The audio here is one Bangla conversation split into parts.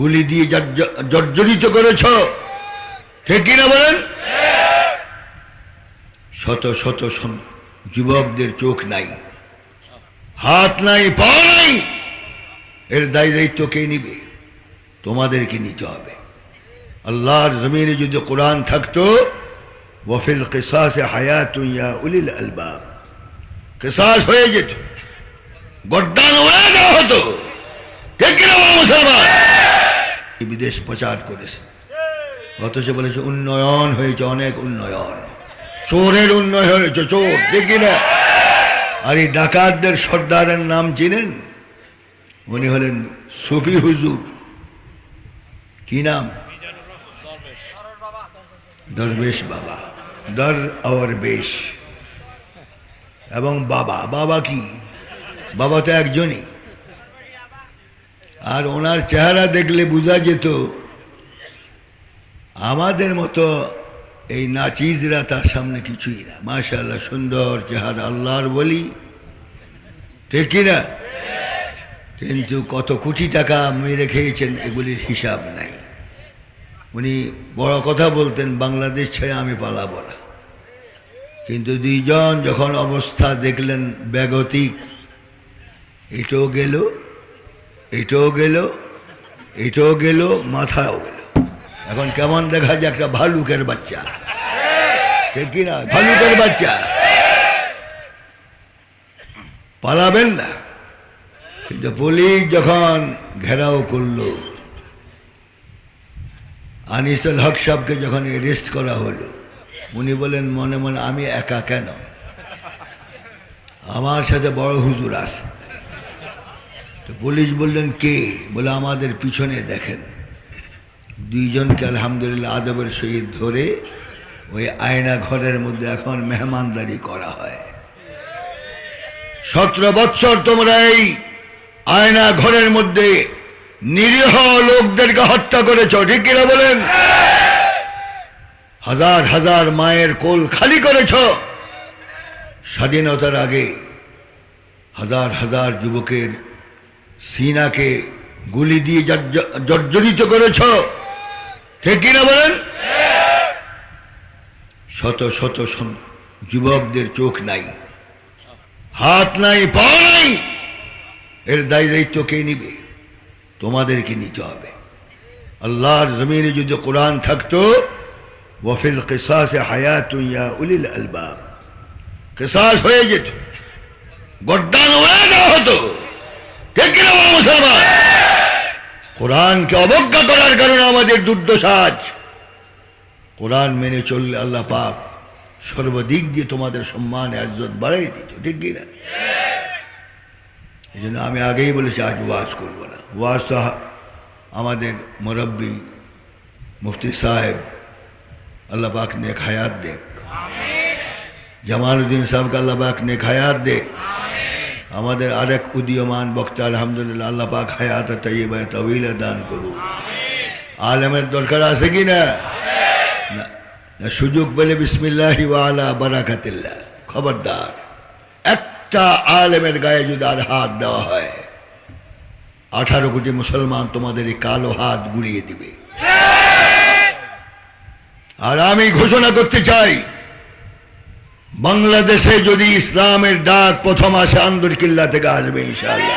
গুলি দিয়ে জর্জরিত করেছ। ঠিক কিনা বলেন? শত শত যুবকদের চোখ নাই, হাত নাই, পা নাই। এর দায় দায়িত্ব কে নিবে? তোমাদেরকে নিতে হবে। আল্লাহর জমিনে যদি কোরআন থাকতো, ওয়াফিল কিসাসে হায়াত ইয়া উলিল আলবাব। কিসাস হয়ে যেত গড্ডান উড়ে দেওয়া হতো। ঠিক কিনা মুসলমান? বিদেশ প্রচার করেছে। অথচ বলেছে, উন্নয়ন হয়েছে অনেক উন্নয়ন। চোরের উন্নয়ন হয়েছে, চোর ঠিক কিনা আর এই ডাকাতদের সর্দারের নাম চিনেন? উনি হলেন সুফি হুজুর। কি নাম? দরবেশ বাবা। দর আর বেশ। এবং বাবা বাবা কি? বাবা তো একজনই। আর ওনার চেহারা দেখলে বোঝা যেত, আমাদের মতো এই নাচিজরা তার সামনে কিছুই না। মাশাল্লাহ সুন্দর চেহারা, আল্লাহর বলি। ঠিক কিনা কিন্তু কত কোটি টাকা মেরে খেয়েছেন, এগুলির হিসাব নাই। উনি বড় কথা বলতেন, বাংলাদেশ ছেড়ে আমি পালাবো না। কিন্তু দুইজন যখন অবস্থা দেখলেন ব্যাগতিক এটাও গেল। এটাও গেল এটাও গেল, মাথাও গেল। এখন কেমন দেখা যায় একটা ভালুকের বাচ্চা? ঠিক কিনা ভালুকের বাচ্চা। পালাবেন না। কিন্তু পুলিশ যখন ঘেরাও করল, আনিসুল হক সাহকে যখন অ্যারেস্ট করা হলো, উনি বলেন মনে মনে আমি একা কেন? আমার সাথে বড় হুজুর আছে। তো পুলিশ বললেন, কে? বলে, আমাদের পিছনে দেখেন। দুইজনকে আলহামদুলিল্লাহ আদবের সহিত ধরে ওই আয়না ঘরের মধ্যে এখন মেহমানদারি করা হয়। সতেরো বৎসর তোমরা এই আয়না ঘরের মধ্যে নিরীহ লোকদেরকে হত্যা করেছ, ঠিক কিনা বলেন? হাজার হাজার মায়ের কোল খালি করেছ। স্বাধীনতার আগে হাজার হাজার যুবকের সিনাকে গুলি দিয়ে জর্জরিত করেছ। ঠিক কিনা বলেন? শত শত যুবকদের চোখ নাই, হাত নাই, পা নাই। এর দায় দায়িত্ব কে নিবে? তোমাদেরকে নিতে হবে। আল্লাহর জমিনে যদি কোরআন থাকতো, ওয়াফিল কিসাসে হায়াত ইয়া উলিল আলবাব। কিসাস হয়ে যেত গড্ডান উড়ে দেওয়া হতো। মুসলমান। কোরআনকে অবজ্ঞা করার কারণে আমাদের দুর্দশা আজ। কোরআন মেনে চললে আল্লাহ পাক সর্বদিক দিয়ে তোমাদের সম্মান বাড়াই দিত ঠিক কিনা এই জন্য আমি আগেই বলেছি আজ ওয়াজ করব না। ওয়াজ তো আমাদের মুরব্বী মুফতি সাহেব আল্লাহ পাক নেক হায়াত দেখ। জামালউদ্দিন সাহেবকে আল্লাহ পাক নেক হায়াত দেখ। আমাদের আরেক উদীয়মান বক্তা, আলহামদুলিল্লাহ, আল্লাহ পাক হায়াত তৈবা তবিলা দান করুক। আলেমের দরকার আছে কি না? না- সুযোগ পেলে বিসমিল্লাহি ওয়ালা বারাকাতিল্লাহ। খবরদার। একটা আলেমের গায়ে যদি আর হাত দেওয়া হয়, আঠারো কোটি মুসলমান তোমাদের এই কালো হাত গুড়িয়ে দিবে। আর আমি ঘোষণা করতে চাই বাংলাদেশে যদি ইসলামের ডাক প্রথম আসে আন্দর কিল্লা থেকে আসবে ইনশাআল্লাহ।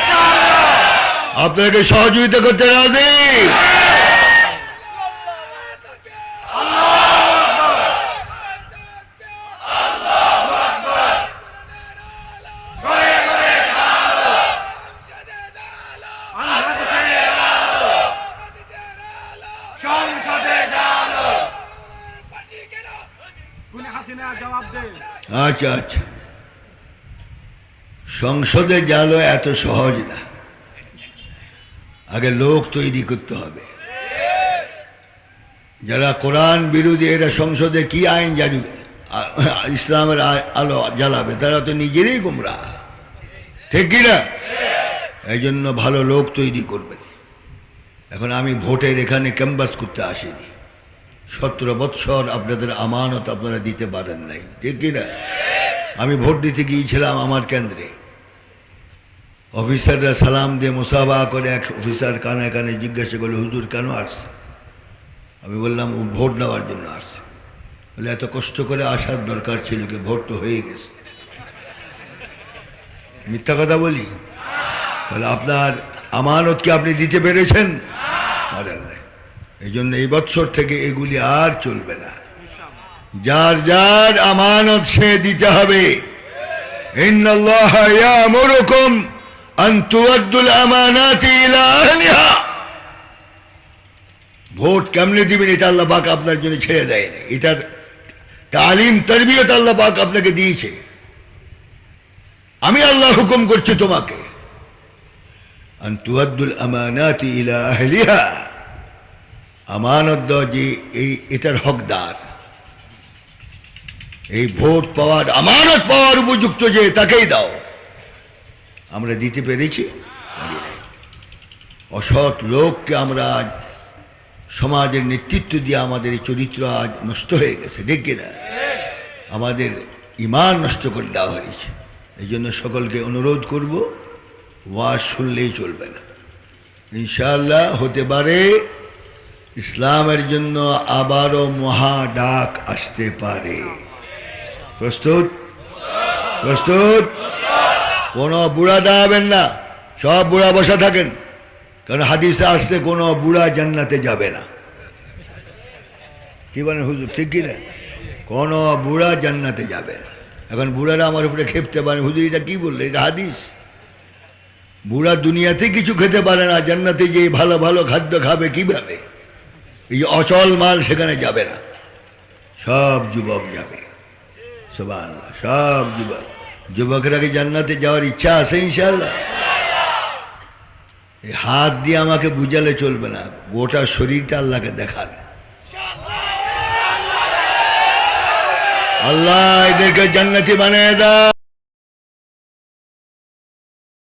আপনাকে সহযোগিতা করতে রাজি? সংসদে আচ্ছা আচ্ছা। সংসদে জালো এত সহজ না। আগে লোক তৈরি করতে হবে। যারা কোরআন বিরোধী, এরা সংসদে কি আইন জারি ইসলামের আলো জ্বালাবে, তারা তো নিজেরই গুমরা ঠিক কিনা এই জন্য ভালো লোক তৈরি করবেন এখন আমি ভোটের এখানে ক্যাম্পাস করতে আসিনি। সতেরো বৎসর আপনাদের আমানত আপনারা দিতে পারেন নাই। ঠিক কিনা? আমি ভোট দিতে গিয়েছিলাম আমার কেন্দ্রে। অফিসাররা সালাম দিয়ে মোসাফা করে এক অফিসার কানে কানে জিজ্ঞাসা করল, হুজুর, কেন আসছে আমি বললাম, ও ভোট নেওয়ার জন্য আসছে। বলে, এত কষ্ট করে আসার দরকার ছিল কি? ভোট তো হয়ে গেছে। মিথ্যা কথা বলি? তাহলে আপনার আমানত কি আপনি দিতে পেরেছেন? পারেন এই জন্য এই বৎসর থেকে এগুলি আর চলবে না। যার যার আমানত সে দিতে হবে। ভোট কেমনে দিবেন এটা আল্লাহ পাক আপনার জন্য ছেড়ে দেয়নি। এটার তালিম, তরবিয়ত আল্লাহ পাক আপনাকে দিয়েছে। আমি আল্লাহ হুকুম করছি তোমাকে। আমানাতি ইলা আহলিহা। আমানত যে এই এটার হকদার। এই ভোট পাওয়ার, আমানত পাওয়ার উপযুক্ত যে তাকেই দাও। আমরা দিতে পেরেছি। অসৎ লোককে আমরা আজ সমাজের নেতৃত্ব দিয়ে আমাদের এই চরিত্র আজ নষ্ট হয়ে গেছে দেখি না? আমাদের ইমান নষ্ট করে দেওয়া হয়েছে। এই জন্য সকলকে অনুরোধ করব, ওয়াজ শুনলেই চলবে না। ইনশাআল্লাহ হতে পারে ইসলামের জন্য আবারও মহা ডাক আসতে পারে। প্রস্তুত? প্রস্তুত? কোনো বুড়া দাঁড়াবেন না। সব বুড়া বসা থাকেন। কারণ হাদিসে আসতে কোনো বুড়া জান্নাতে যাবে না। কি বলেন হুজুর, ঠিক কি না? কোনো বুড়া জান্নাতে যাবে না। এখন বুড়ারা আমার উপরে খেপতে পারে। হুজুর, এটা কি বললে? এটা হাদিস। বুড়া দুনিয়াতে কিছু খেতে পারে না। জান্নাতে যে ভালো ভালো খাদ্য খাবে কীভাবে? এই অচল মাল সেখানে যাবে না। সব যুবক যাবে। সব যুবক। যুবকরা জান্নাতে যাওয়ার ইচ্ছা আছে ইনশাল্লাহ এই হাত দিয়ে আমাকে বুঝালে চলবে না। গোটা শরীরটা আল্লাহকে দেখান। আল্লাহ এদেরকে জান্নাতি বানিয়ে দাও।